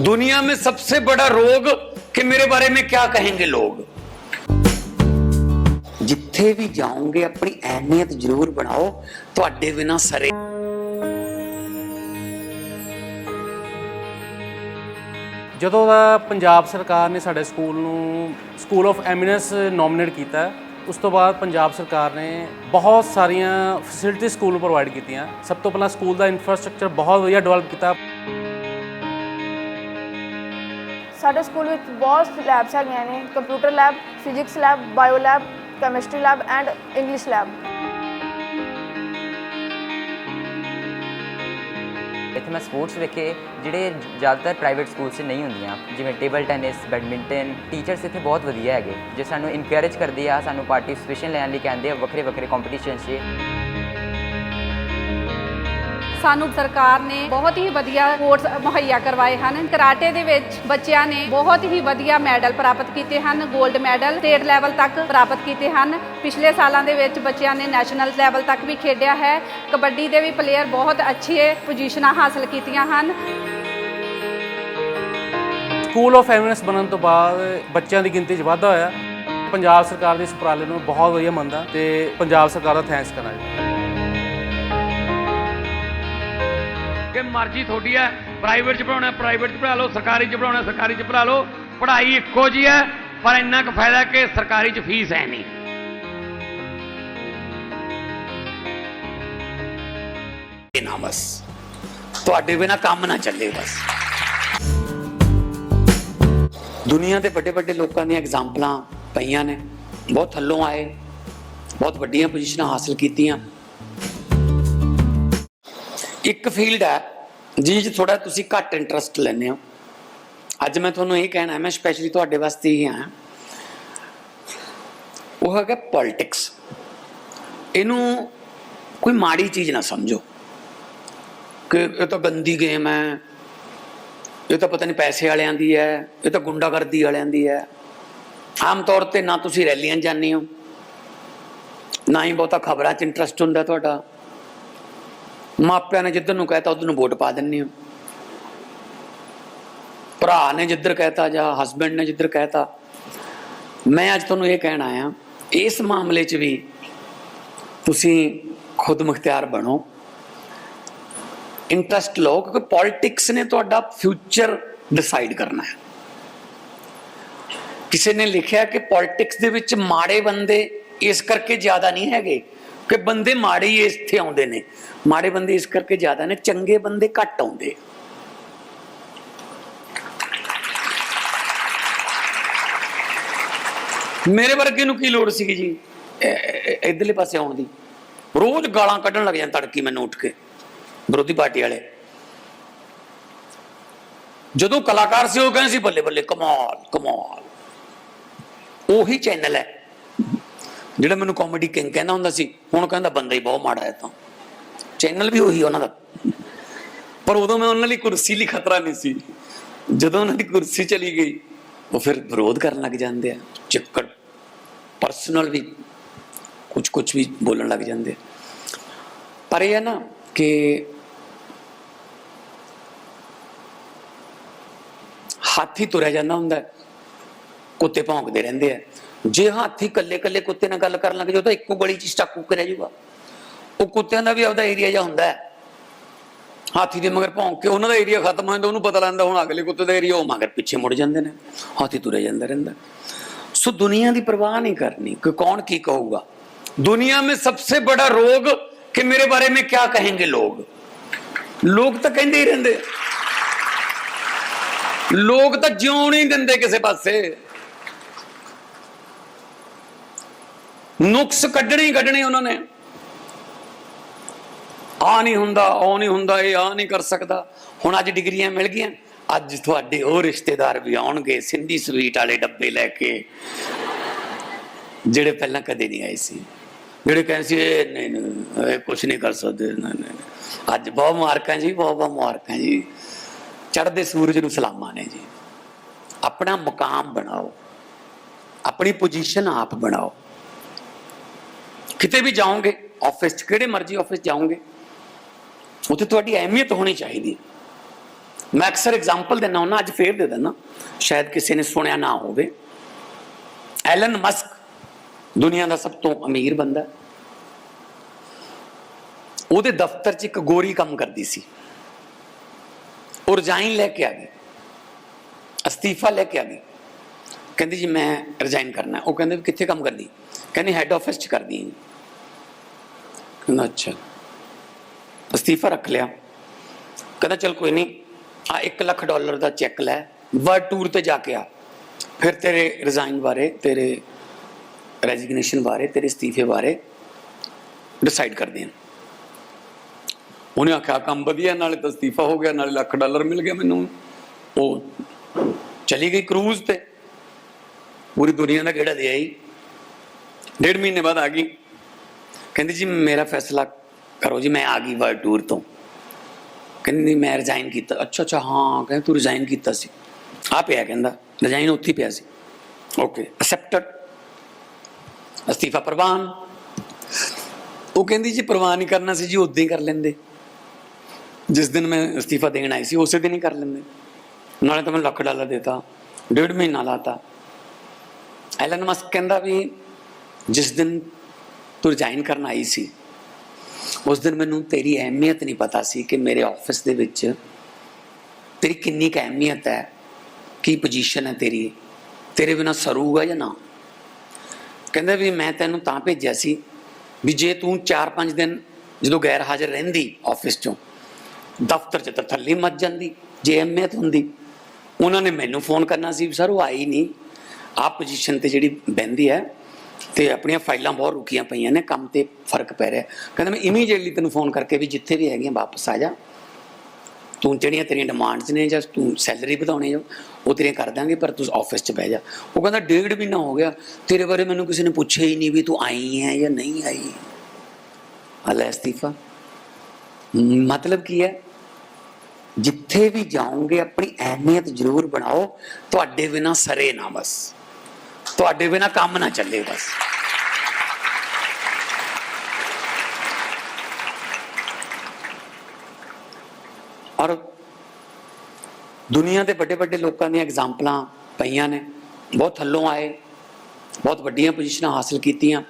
दुनिया में सबसे बड़ा रोग कि मेरे बारे में क्या कहेंगे लोग ਜਿੱਥੇ ਵੀ ਜਾਓਗੇ ਆਪਣੀ ਅਹਿਮੀਅਤ ਜ਼ਰੂਰ ਬਣਾਓ ਤੁਹਾਡੇ ਬਿਨਾ ਸਰੇ ਜਦੋਂ ਦਾ ਪੰਜਾਬ ਸਰਕਾਰ ਨੇ ਸਾਡੇ ਸਕੂਲ ਨੂੰ ਸਕੂਲ ਆਫ ਐਮੀਨੈਂਸ ਨੋਮੀਨੇਟ ਕੀਤਾ ਹੈ, ਉਸ ਤੋਂ ਬਾਅਦ ਪੰਜਾਬ ਸਰਕਾਰ ਨੇ ਬਹੁਤ ਸਾਰੀਆਂ ਫੈਸਿਲਿਟੀ ਸਕੂਲ ਨੂੰ ਪ੍ਰੋਵਾਈਡ ਕੀਤੀਆਂ ਸਭ ਤੋਂ ਪਹਿਲਾਂ ਸਕੂਲ ਦਾ ਇਨਫਰਾਸਟ੍ਰਕਚਰ ਬਹੁਤ ਵਧੀਆ ਡਿਵੈਲਪ ਕੀਤਾ ਸਾਡੇ ਸਕੂਲ ਵਿੱਚ ਬਹੁਤ ਲੈਬਸ ਹੈਗੀਆਂ ਨੇ computer lab physics lab bio lab chemistry lab and English lab ਇੱਥੇ ਮੈਂ ਸਪੋਰਟਸ ਵੇਖੇ, ਜਿਹੜੇ ਜ਼ਿਆਦਾਤਰ ਪ੍ਰਾਈਵੇਟ ਸਕੂਲ 'ਚ ਨਹੀਂ ਹੁੰਦੀਆਂ। ਜਿਵੇਂ ਟੇਬਲ ਟੈਨਿਸ ਬੈਡਮਿੰਟਨ ਟੀਚਰਸ ਇੱਥੇ ਬਹੁਤ ਵਧੀਆ ਹੈਗੇ। ਜੇ ਸਾਨੂੰ ਇਨਕਰੇਜ ਕਰਦੇ ਆ, ਸਾਨੂੰ ਪਾਰਟਿਸਿਪੇਸ਼ਨ ਲੈਣ ਲਈ ਕਹਿੰਦੇ ਆ ਵੱਖਰੇ ਵੱਖਰੇ ਕੰਪੀਟੀਸ਼ਨ 'ਚ। ਸਾਨੂੰ ਸਰਕਾਰ ਨੇ ਬਹੁਤ ਹੀ ਵਧੀਆ ਕੋਰਸ ਮੁਹੱਈਆ ਕਰਵਾਏ ਹਨ। ਕਰਾਟੇ ਦੇ ਵਿੱਚ ਬੱਚਿਆਂ ਨੇ ਬਹੁਤ ਹੀ ਵਧੀਆ ਮੈਡਲ ਪ੍ਰਾਪਤ ਕੀਤੇ ਹਨ। 골ਡ ਮੈਡਲ ਸਟੇਟ ਲੈਵਲ ਤੱਕ ਪ੍ਰਾਪਤ ਕੀਤੇ ਹਨ। ਪਿਛਲੇ ਸਾਲਾਂ ਦੇ ਵਿੱਚ ਬੱਚਿਆਂ ਨੇ ਨੈਸ਼ਨਲ ਲੈਵਲ ਤੱਕ ਵੀ ਖੇਡਿਆ ਹੈ। ਕਬੱਡੀ ਦੇ ਵੀ ਪਲੇਅਰ ਬਹੁਤ ਅੱਛੇ ਪੋਜੀਸ਼ਨਾਂ ਹਾਸਲ ਕੀਤੀਆਂ ਹਨ। ਸਕੂਲ ਆਫ ਐਮੀਨੈਂਸ ਬਣਨ ਤੋਂ ਬਾਅਦ ਬੱਚਿਆਂ ਦੀ ਗਿਣਤੀ 'ਚ ਵਾਧਾ ਹੋਇਆ। ਪੰਜਾਬ ਸਰਕਾਰ ਦੇ ਇਸ ਉਪਰਾਲੇ ਨੂੰ ਬਹੁਤ ਵਧੀਆ ਮੰਨਦਾ ਤੇ ਪੰਜਾਬ ਸਰਕਾਰ ਦਾ ਥੈਂਕਸ ਕਰਨਾ ਜੀ ਕਿ ਮਰਜ਼ੀ ਤੁਹਾਡੀ ਹੈ ਪ੍ਰਾਈਵੇਟ ਚ ਪੜਾਉਣਾ ਪ੍ਰਾਈਵੇਟ ਚ ਪੜਾ ਲਓ, ਸਰਕਾਰੀ ਚ ਪੜਾਉਣਾ ਸਰਕਾਰੀ ਚ ਪੜਾ ਲਓ, ਪੜ੍ਹਾਈ ਇੱਕੋ ਜੀ ਹੈ, ਪਰ ਇੰਨਾ ਕੁ ਫਾਇਦਾ ਕਿ ਸਰਕਾਰੀ ਚ ਫੀਸ ਹੈ ਨਹੀਂ। ਨਾ ਬਸ। ਤੁਹਾਡੇ ਬਿਨਾ ਕੰਮ ਨਾ ਚੱਲੇ ਬਸ। ਦੁਨੀਆ ਦੇ ਵੱਡੇ ਵੱਡੇ ਲੋਕਾਂ ਦੀਆਂ ਐਗਜ਼ਾਮਪਲਾਂ ਪਈਆਂ ਨੇ। ਬਹੁਤ ਥੱਲੋਂ ਆਏ, ਬਹੁਤ ਵੱਡੀਆਂ ਪੋਜੀਸ਼ਨਾਂ ਹਾਸਲ ਕੀਤੀਆਂ। ਇੱਕ ਫੀਲਡ ਹੈ ਜਿਹ 'ਚ ਥੋੜਾ ਤੁਸੀਂ ਘੱਟ ਇੰਟਰਸਟ ਲੈਂਦੇ ਹੋ। ਅੱਜ ਮੈਂ ਤੁਹਾਨੂੰ ਇਹ ਕਹਿਣਾ, ਮੈਂ ਸਪੈਸ਼ਲੀ ਤੁਹਾਡੇ ਵਾਸਤੇ ਹੀ ਆਇਆ। ਉਹ ਹੈਗਾ ਪੋਲਿਟਿਕਸ ਇਹਨੂੰ ਕੋਈ ਮਾੜੀ ਚੀਜ਼ ਨਾ ਸਮਝੋ। ਕਿ ਇਹ ਤਾਂ ਗੰਦੀ ਗੇਮ ਹੈ, ਇਹ ਤਾਂ ਪਤਾ ਨਹੀਂ ਪੈਸੇ ਵਾਲਿਆਂ ਦੀ ਹੈ, ਇਹ ਤਾਂ ਗੁੰਡਾਗਰਦੀ ਵਾਲਿਆਂ ਦੀ ਹੈ। ਆਮ ਤੌਰ ਤੇ ਨਾ ਤੁਸੀਂ ਰੈਲੀਆਂ ਜਾਂਦੇ ਹੋ, ਨਾ ਹੀ ਬਹੁਤਾ ਖਬਰਾਂ 'ਚ ਇੰਟਰਸਟ ਹੁੰਦਾ ਤੁਹਾਡਾ। ਮਾਪਿਆਂ ਨੇ ਜਿੱਧਰ ਨੂੰ ਕਹਿਤਾ, ਉਧਰ ਨੂੰ ਵੋਟ ਪਾ ਦਿੰਦੇ ਹੋ। ਭਰਾ ਨੇ ਜਿੱਧਰ ਕਹਿਤਾ ਜਾਂ ਹਸਬੰਡ ਨੇ ਜਿੱਧਰ ਕਹਿਤਾ। ਮੈਂ ਅੱਜ ਤੁਹਾਨੂੰ ਇਹ ਕਹਿਣ ਆਇਆ, ਇਸ ਮਾਮਲੇ 'ਚ ਵੀ ਤੁਸੀਂ ਖੁਦ ਮੁਖਤਿਆਰ ਬਣੋ। ਇੰਟਰਸਟ ਲਓ, ਕਿਉਂਕਿ ਪੋਲਿਟਿਕਸ ਨੇ ਤੁਹਾਡਾ ਫਿਊਚਰ ਡਿਸਾਈਡ ਕਰਨਾ ਹੈ। ਕਿਸੇ ਨੇ ਲਿਖਿਆ ਕਿ ਪੋਲਿਟਿਕਸ ਦੇ ਵਿੱਚ ਮਾੜੇ ਬੰਦੇ ਇਸ ਕਰਕੇ ਜ਼ਿਆਦਾ ਨਹੀਂ ਹੈਗੇ। ਕਿ ਬੰਦੇ ਮਾੜੇ ਹੀ ਇੱਥੇ ਆਉਂਦੇ ਨੇ। ਮਾੜੇ ਬੰਦੇ ਇਸ ਕਰਕੇ ਜ਼ਿਆਦਾ ਨੇ, ਚੰਗੇ ਬੰਦੇ ਘੱਟ ਆਉਂਦੇ। ਮੇਰੇ ਵਰਗੇ ਨੂੰ ਕੀ ਲੋੜ ਸੀਗੀ ਜੀ? ਇ- ਇੱਧਰਲੇ ਪਾਸੇ ਆਉਣ ਦੀ। ਰੋਜ਼ ਗਾਲਾਂ ਕੱਢਣ ਲੱਗ ਜਾਂਦੇ ਤੜਕੀ ਮੈਨੂੰ ਉੱਠ ਕੇ, ਵਿਰੋਧੀ ਪਾਰਟੀ ਵਾਲੇ। ਜਦੋਂ ਕਲਾਕਾਰ ਸੀ, ਉਹ ਕਹਿੰਦੇ ਸੀ, ਬੱਲੇ ਬੱਲੇ ਕਮਾਲ ਕਮਾਲ। ਉਹੀ ਚੈਨਲ ਹੈ। ਜਿਹੜਾ ਮੈਨੂੰ ਕਾਮੇਡੀ ਕਿੰਗ ਕਹਿੰਦਾ ਹੁੰਦਾ ਸੀ, ਹੁਣ ਕਹਿੰਦਾ ਬੰਦਾ ਹੀ ਬਹੁਤ ਮਾੜਾ ਹੈ ਤਾਂ। ਚੈਨਲ ਵੀ ਉਹੀ ਉਹਨਾਂ ਦਾ। ਪਰ ਉਦੋਂ ਮੈਂ ਉਹਨਾਂ ਲਈ ਕੁਰਸੀ ਲਈ ਖਤਰਾ ਨਹੀਂ ਸੀ। ਜਦੋਂ ਉਹਨਾਂ ਦੀ ਕੁਰਸੀ ਚਲੀ ਗਈ, ਉਹ ਫਿਰ ਵਿਰੋਧ ਕਰਨ ਲੱਗ ਜਾਂਦੇ ਆ। ਚੱਕਰ ਪਰਸਨਲ ਵੀ ਕੁਝ ਕੁਝ ਵੀ ਬੋਲਣ ਲੱਗ ਜਾਂਦੇ ਪਰ ਇਹ ਹੈ ਨਾ ਕਿ ਹਾਥੀ ਤੁਰਿਆ ਜਾਂਦਾ ਹੁੰਦਾ ਕੁੱਤੇ ਭੌਂਕਦੇ ਰਹਿੰਦੇ ਆ। ਜੇ ਹਾਥੀ ਇਕੱਲੇ ਇਕੱਲੇ ਕੁੱਤੇ ਨਾਲ ਗੱਲ ਕਰਨ ਲੱਗ ਜਾਓ ਤਾਂ ਇੱਕੋ ਗਲੀ 'ਚ ਸਟਕ ਹੋ ਕੇ ਰਹਿ ਜਾਊਗਾ। ਉਹ ਕੁੱਤਿਆਂ ਦਾ ਵੀ ਆਪਦਾ ਏਰੀਆ ਜਾਂ ਹੁੰਦਾ ਹਾਥੀ ਦੇ ਮਗਰ ਭੌਂਕ ਕੇ ਉਹਨਾਂ ਦਾ ਏਰੀਆ ਖਤਮ ਹੋ ਜਾਂਦਾ, ਉਹਨੂੰ ਪਤਾ ਲੱਗਦਾ ਹੁਣ ਅਗਲੇ ਕੁੱਤੇ ਦਾ ਏਰੀਆ ਉਹ ਮਗਰ ਪਿੱਛੇ ਮੁੜ ਜਾਂਦੇ ਨੇ। ਹਾਥੀ ਤੁਰੇ ਜਾਂਦਾ ਰਹਿੰਦਾ। ਸੋ ਦੁਨੀਆ ਦੀ ਪਰਵਾਹ ਨਹੀਂ ਕਰਨੀ ਕਿ ਕੌਣ ਕੀ ਕਹੂਗਾ। ਦੁਨੀਆ ਮੇ ਸਭ ਤੋਂ ਬੜਾ ਰੋਗ ਕਿ ਮੇਰੇ ਬਾਰੇ ਮੈਂ ਕਿਆ ਕਹਿੰਗੇ ਲੋਗ। ਲੋਕ ਤਾਂ ਕਹਿੰਦੇ ਹੀ ਰਹਿੰਦੇ। ਲੋਕ ਤਾਂ ਜਿਉਂ ਹੀ ਦਿੰਦੇ ਕਿਸੇ ਪਾਸੇ। ਨੁਕਸ ਕੱਢਣੇ ਕੱਢਣੇ ਉਹਨਾਂ ਨੇ। ਆ ਨਹੀਂ ਹੁੰਦਾ, ਉਹ ਨਹੀਂ ਹੁੰਦਾ, ਇਹ ਆ ਨਹੀਂ ਕਰ ਸਕਦਾ। ਹੁਣ ਅੱਜ ਡਿਗਰੀਆਂ ਮਿਲ ਗਈਆਂ। ਅੱਜ ਤੁਹਾਡੇ ਉਹ ਰਿਸ਼ਤੇਦਾਰ ਵੀ ਆਉਣਗੇ, ਸਿੰਧੀ ਸਵੀਟ ਵਾਲੇ ਡੱਬੇ ਲੈ ਕੇ, ਜਿਹੜੇ ਪਹਿਲਾਂ ਕਦੇ ਨਹੀਂ ਆਏ ਸੀ। ਜਿਹੜੇ ਕਹਿੰਦੇ ਸੀ, ਇਹ ਨਹੀਂ ਨਹੀਂ, ਇਹ ਕੁਝ ਨਹੀਂ ਕਰ ਸਕਦੇ ਅੱਜ ਬਹੁਤ ਮੁਬਾਰਕਾਂ ਜੀ, ਬਹੁਤ ਬਹੁਤ ਮੁਬਾਰਕਾਂ ਜੀ। ਚੜ੍ਹਦੇ ਸੂਰਜ ਨੂੰ ਸਲਾਮਾਂ ਨੇ ਜੀ। ਆਪਣਾ ਮੁਕਾਮ ਬਣਾਓ। ਆਪਣੀ ਪੋਜੀਸ਼ਨ ਆਪ ਬਣਾਓ। ਕਿਤੇ ਵੀ ਜਾਓਗੇ ਆਫਿਸ 'ਚ, ਕਿਹੜੇ ਮਰਜ਼ੀ ਆਫਿਸ ਜਾਓਗੇ, ਉੱਥੇ ਤੁਹਾਡੀ ਅਹਿਮੀਅਤ ਹੋਣੀ ਚਾਹੀਦੀ ਮੈਂ ਅਕਸਰ ਐਗਜ਼ਾਮਪਲ ਦਿੰਦਾ ਹੁੰਦਾ, ਅੱਜ ਫੇਰ ਦੇ ਦਿੰਦਾ, ਸ਼ਾਇਦ ਕਿਸੇ ਨੇ ਸੁਣਿਆ ਨਾ ਹੋਵੇ। ਐਲਨ ਮਸਕ ਦੁਨੀਆ ਦਾ ਸਭ ਤੋਂ ਅਮੀਰ ਬੰਦਾ ਉਹਦੇ ਦਫ਼ਤਰ 'ਚ ਇੱਕ ਗੋਰੀ ਕੰਮ ਕਰਦੀ ਸੀ। ਉਹ ਰਿਜ਼ਾਈਨ ਲੈ ਕੇ ਆ ਗਈ। ਅਸਤੀਫਾ ਲੈ ਕੇ ਆ ਗਈ। ਕਹਿੰਦੀ ਜੀ ਮੈਂ ਰਿਜ਼ਾਈਨ ਕਰਨਾ ਉਹ ਕਹਿੰਦੇ ਵੀ ਕਿੱਥੇ ਕੰਮ ਕਰਦੀ? ਕਹਿੰਦੀ ਹੈੱਡ ਆਫਿਸ 'ਚ ਕਰਦੀ ਹਾਂ। ਕਹਿੰਦਾ ਅੱਛਾ ਅਸਤੀਫਾ ਰੱਖ ਲਿਆ। ਕਹਿੰਦਾ, ਚਲ ਕੋਈ ਨਹੀਂ, ਆ 1 ਲੱਖ ਡਾਲਰ ਦਾ ਚੈੱਕ ਲੈ ਵਰਲਡ ਟੂਰ ਤੇ ਜਾ ਕੇ ਆ। ਫਿਰ ਤੇਰੇ ਰਿਜ਼ਾਈਨ ਬਾਰੇ, ਤੇਰੇ ਰੈਜ਼ਿਗਨੇਸ਼ਨ ਬਾਰੇ, ਤੇਰੇ ਅਸਤੀਫੇ ਬਾਰੇ ਡਿਸਾਈਡ ਕਰਦੇ ਹਾਂ। ਉਹਨੇ ਆਖਿਆ ਕੰਮ ਵਧੀਆ, ਨਾਲੇ ਤਾਂ ਅਸਤੀਫਾ ਹੋ ਗਿਆ, ਨਾਲੇ ਲੱਖ ਡਾਲਰ ਮਿਲ ਗਿਆ ਮੈਨੂੰ। ਉਹ ਚਲੀ ਗਈ ਕਰੂਜ਼ ਤੇ। ਪੂਰੀ ਦੁਨੀਆ ਦਾ ਕਿਹੜਾ ਦੇ ਆਈ। ਡੇਢ ਮਹੀਨੇ ਬਾਅਦ ਆ ਗਈ। ਕਹਿੰਦੀ ਜੀ ਮੇਰਾ ਫੈਸਲਾ ਕਰੋ ਜੀ, ਮੈਂ ਆ ਗਈ ਵਰਲਡ ਟੂਰ ਤੋਂ। ਕਹਿੰਦੀ ਮੈਂ ਰਿਜ਼ਾਈਨ ਕੀਤਾ। ਅੱਛਾ ਅੱਛਾ, ਹਾਂ, ਕਹਿੰਦਾ ਤੂੰ ਰਿਜ਼ਾਈਨ ਕੀਤਾ ਸੀ। ਆ ਪਿਆ ਕਹਿੰਦਾ ਰਿਜ਼ਾਈਨ ਉੱਥੇ ਪਿਆ ਸੀ। ਓਕੇ ਅਸੈਪਟਡ ਅਸਤੀਫਾ ਪ੍ਰਵਾਨ। ਉਹ ਕਹਿੰਦੀ ਜੀ, ਪ੍ਰਵਾਨ ਨਹੀਂ ਕਰਨਾ ਸੀ ਜੀ ਉਦੋਂ ਹੀ ਕਰ ਲੈਂਦੇ। ਜਿਸ ਦਿਨ ਮੈਂ ਅਸਤੀਫਾ ਦੇਣ ਆਈ ਸੀ, ਉਸੇ ਦਿਨ ਹੀ ਕਰ ਲੈਂਦੇ। ਨਾਲੇ ਤਾਂ ਮੈਂ ਲੱਖ ਡਾਲਰ ਦੇਤਾ, ਡੇਢ ਮਹੀਨਾ ਲਾਤਾ। ਐਲਨ ਮਸਕ ਕਹਿੰਦਾ ਵੀ, ਜਿਸ ਦਿਨ ਤੂੰ ਰਿਜ਼ਾਈਨ ਕਰਨ ਆਈ ਸੀ। ਉਸ ਦਿਨ ਮੈਨੂੰ ਤੇਰੀ ਅਹਿਮੀਅਤ ਨਹੀਂ ਪਤਾ ਸੀ ਕਿ ਮੇਰੇ ਆਫਿਸ ਦੇ ਵਿੱਚ ਤੇਰੀ ਕਿੰਨੀ ਕੁ ਅਹਿਮੀਅਤ ਹੈ, ਕੀ ਪੋਜੀਸ਼ਨ ਹੈ ਤੇਰੀ, ਤੇਰੇ ਬਿਨਾ ਸਰੂਗਾ ਜਾਂ ਨਾ। ਕਹਿੰਦਾ ਵੀ ਮੈਂ ਤੈਨੂੰ ਤਾਂ ਭੇਜਿਆ ਸੀ ਵੀ ਜੇ ਤੂੰ 4-5 ਦਿਨ ਜਦੋਂ ਗੈਰ ਹਾਜ਼ਰ ਰਹਿੰਦੀ ਆਫਿਸ ਚੋਂ, ਦਫ਼ਤਰ 'ਚ ਤਾਂ ਥੱਲੇ ਮੱਚ ਜਾਂਦੀ, ਜੇ ਅਹਿਮੀਅਤ ਹੁੰਦੀ। ਉਹਨਾਂ ਨੇ ਮੈਨੂੰ ਫੋਨ ਕਰਨਾ ਸੀ ਸਰ ਉਹ ਆਈ ਨਹੀਂ। ਆਹ ਪੋਜੀਸ਼ਨ ਤੇ ਜਿਹੜੀ ਬਹਿੰਦੀ ਹੈ ਤੇ ਆਪਣੀਆਂ ਫਾਈਲਾਂ ਬਹੁਤ ਰੁਕੀਆਂ ਪਈਆਂ ਨੇ, ਕੰਮ ਤੇ ਫ਼ਰਕ ਪੈ ਰਿਹਾ। ਕਹਿੰਦਾ ਮੈਂ ਇਮੀਡੀਏਟਲੀ ਤੈਨੂੰ ਫੋਨ ਕਰਕੇ ਵੀ ਜਿੱਥੇ ਵੀ ਹੈਗੀਆਂ ਵਾਪਸ ਆ ਜਾ। ਤੂੰ ਜਿਹੜੀਆਂ ਤੇਰੀਆਂ ਡਿਮਾਂਡਸ ਨੇ ਜਾਂ ਤੂੰ ਸੈਲਰੀ ਵਧਾਉਣੀ ਆ, ਉਹ ਤੇਰੀਆਂ ਕਰ ਦਾਂਗੇ, ਪਰ ਤੂੰ ਆਫਿਸ 'ਚ ਬਹਿ ਜਾ। ਉਹ ਕਹਿੰਦਾ ਡੇਢ ਮਹੀਨਾ ਹੋ ਗਿਆ, ਤੇਰੇ ਬਾਰੇ ਮੈਨੂੰ ਕਿਸੇ ਨੇ ਪੁੱਛਿਆ ਹੀ ਨਹੀਂ ਵੀ ਤੂੰ ਆਈ ਹੈ ਜਾਂ ਨਹੀਂ ਆਈ। ਹਲਾ ਅਸਤੀਫਾ। ਮਤਲਬ ਕੀ ਹੈ? ਜਿੱਥੇ ਵੀ ਜਾਓਗੇ, ਆਪਣੀ ਅਹਿਮੀਅਤ ਜ਼ਰੂਰ ਬਣਾਓ, ਤੁਹਾਡੇ ਬਿਨਾ ਸਰੇ ਨਾ ਬਸ। ਤੁਹਾਡੇ ਬਿਨਾ ਕੰਮ ਨਾ ਚੱਲੇ ਬਸ ਔਰ ਦੁਨੀਆ ਦੇ ਵੱਡੇ ਵੱਡੇ ਲੋਕਾਂ ਦੀਆਂ ਐਗਜ਼ਾਮਪਲਾਂ ਪਈਆਂ ਨੇ ਬਹੁਤ ਥੱਲੋਂ ਆਏ ਬਹੁਤ ਵੱਡੀਆਂ ਪੋਜੀਸ਼ਨਾਂ ਹਾਸਲ ਕੀਤੀਆਂ